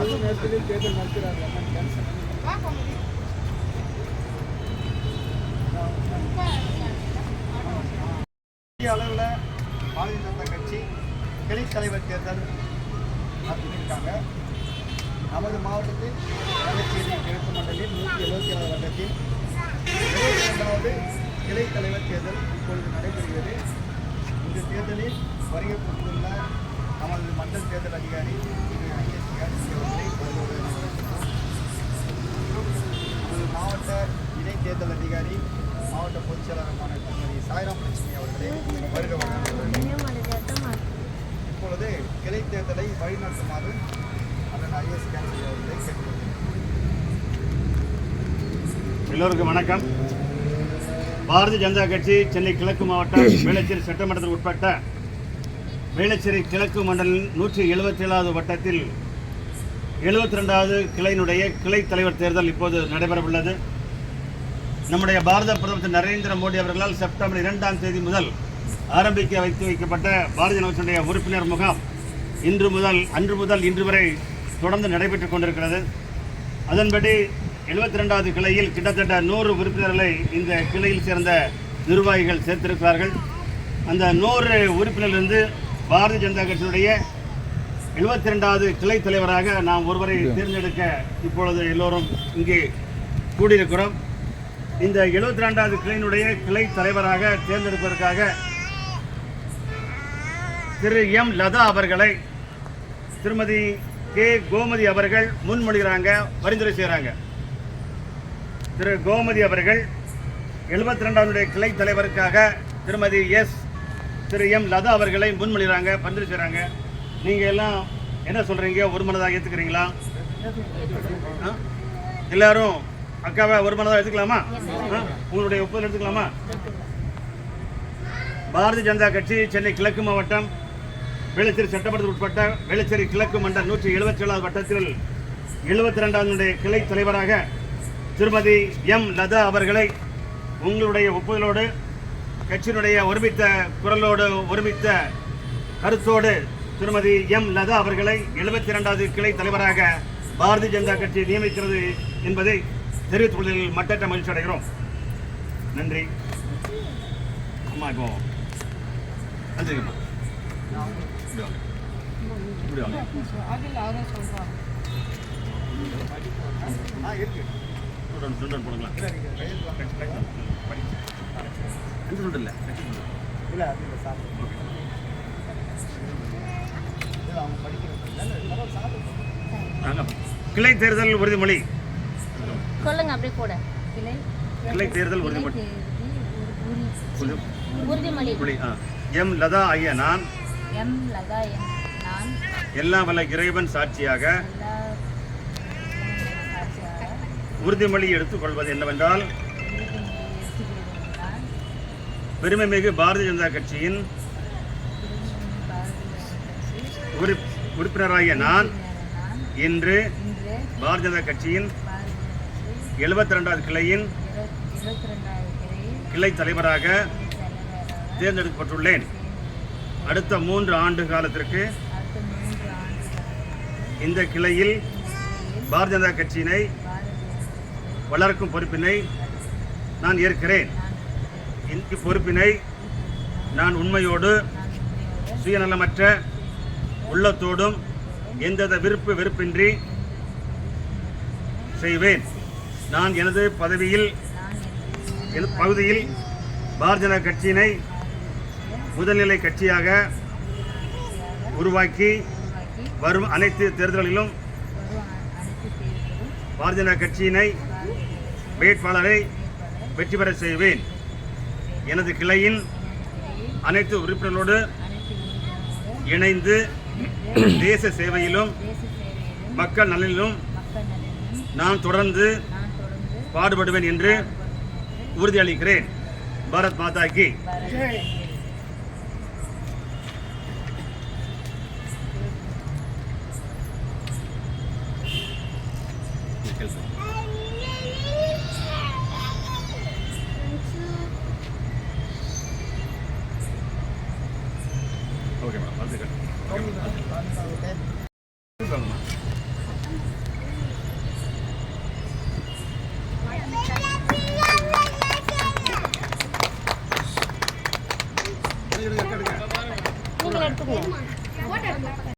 அது நேரத்தில் தேர்தல் நடத்துகிறார் அண்ணன் அளவில் பாரதிய ஜனதா கட்சி கிளை தலைவர் தேர்தல் நடத்திருக்காங்க. நமது மாவட்டத்தில் வேளச்சேரி கிழக்கு மண்டலில் நூற்றி எழுபத்தி ஏழாவது வட்டத்தில் இருபத்தி ரெண்டாவது கிளை தலைவர் தேர்தல் இப்பொழுது நடைபெறுகிறது. இந்த தேர்தலில் வருகை புரிந்துள்ள நமது மண்டல் தேர்தல் அதிகாரி மாவட்ட இணை தேர்தல் அதிகாரி மாவட்ட பொதுச் செயலாளருமான திருமதி சாய்ராம் லட்சுமி அவர்களே வருக இப்பொழுது கிளை தேர்தலை வழிநடத்துமாறு அதன் ஐஎஸ் கேன்சல் அவர்களை கேட்டுக்கொள்கிறேன் எல்லோருக்கும் வணக்கம். பாரதிய ஜனதா கட்சி சென்னை கிழக்கு மாவட்டம் வேளச்சேரி சட்டமன்றத்தில் உட்பட்ட வேளச்சேரி கிழக்கு மண்டலின் நூற்றி எழுபத்தி ஏழாவது வட்டத்தில் எழுபத்தி ரெண்டாவது கிளையினுடைய கிளை தலைவர் தேர்தல் இப்போது நடைபெறவுள்ளது. நம்முடைய பாரத பிரதமர் திரு நரேந்திர மோடி அவர்களால் செப்டம்பர் இரண்டாம் தேதி முதல் ஆரம்பிக்க வைத்து வைக்கப்பட்ட பாரதிய ஜனதா உறுப்பினர் முகாம் இன்று முதல் அன்று முதல் இன்று வரை தொடர்ந்து நடைபெற்றுக் கொண்டிருக்கிறது. அதன்படி எழுபத்தி ரெண்டாவது கிளையில் கிட்டத்தட்ட நூறு உறுப்பினர்களை இந்த கிளையில் சேர்ந்த நிர்வாகிகள் சேர்த்திருக்கிறார்கள். அந்த நூறு உறுப்பினரிலிருந்து பாரதிய ஜனதா கட்சியினுடைய எழுபத்தி ரெண்டாவது கிளை தலைவராக நாம் ஒருவரை தேர்ந்தெடுக்க இப்பொழுது எல்லோரும் இங்கே கூடியிருக்கிறோம். இந்த எழுபத்தி ரெண்டாவது கிளையினுடைய கிளை தலைவராக தேர்ந்தெடுப்பதற்காக திரு எம் லதா அவர்களை திருமதி கே கோமதி அவர்கள் முன்மொழிகிறாங்க பரிந்துரை செய்கிறாங்க. திரு கோமதி அவர்கள் எழுபத்தி ரெண்டாவது கிளை தலைவருக்காக திருமதி எஸ் திரு எம் லதா அவர்களை முன்மொழிகிறாங்க பந்திருக்கிறாங்க செய்கிறாங்க நீங்கள் எல்லாம் என்ன சொல்கிறீங்க ஒரு மனதாக ஏற்றுக்கிறீங்களா எல்லாரும் அக்காவை ஒரு மனதாக எடுத்துக்கலாமா உங்களுடைய ஒப்புதல் எடுத்துக்கலாமா? பாரதிய ஜனதா கட்சி சென்னை கிழக்கு மாவட்டம் வேளச்சேரி சட்டமன்றத்துக்கு உட்பட்ட வேளச்சேரி கிழக்கு மண்டல் நூற்றி எழுபத்தி ஏழாவது வட்டத்தில் எழுபத்தி ரெண்டாவது கிளை தலைவராக திருமதி எம் லதா அவர்களை உங்களுடைய ஒப்புதலோடு கட்சியினுடைய ஒருமித்த குரலோடு ஒருமித்த கருத்தோடு திருமதி எம் லதா அவர்களை எழுபத்தி இரண்டாவது கிளை தலைவராக பாரதிய ஜனதா கட்சி நியமிக்கிறது என்பதை தெரிவித்துக் கொள்வதில் மட்டற்ற மகிழ்ச்சி அடைகிறோம். நன்றி. அம்மா இப்போ. ஆ இருக்கு. போடுங்களா இல்லை. இல்லை அது இல்லை கிளை தேர்தல் உறுதிமொழி. சொல்லுங்க அப்படியே கூட கிளை கிளை தேர்தல் உறுதிமொழி. எம் லதா ஐயா நான். எம் லதா நான். எல்லாம் வல்ல இறைவன் சாட்சியாக. உறுதிமொழி எடுத்துக்கொள்வது என்னவென்றால் பெருமை மிகு பாரதிய ஜனதா கட்சியின் உறுப் உறுப்பினராகிய நான் இன்று பாரதிய ஜனதா கட்சியின் எழுபத்தி ரெண்டாவது கிளையின் கிளை தலைவராக தேர்ந்தெடுக்கப்பட்டுள்ளேன். அடுத்த மூன்று ஆண்டு காலத்திற்கு இந்த கிளையில் பாரதிய ஜனதா கட்சியினை வளர்க்கும் பொறுப்பினை நான் ஏற்கிறேன். இன்று பொறுப்பினை நான் உண்மையோடு சுயநலமற்ற உள்ளத்தோடும் எந்தவித விருப்பு வெறுப்பின்றி செய்வேன். நான் எனது பதவியில் பகுதியில் பாரதிய ஜனதா கட்சியினை முதல்நிலை கட்சியாக உருவாக்கி வரும் அனைத்து தேர்தல்களிலும் பாரதிய ஜனதா கட்சியினை வேட்பாளரை வெற்றி பெற செய்வேன். எனது கிளையின் அனைத்து உறுப்பினர்களோடு இணைந்து தேச சேவையிலும் மக்கள் நலனிலும் நான் தொடர்ந்து பாடுபடுவேன் என்று உறுதியளிக்கிறேன். பாரத் மாதா கி. என்று பாரதிய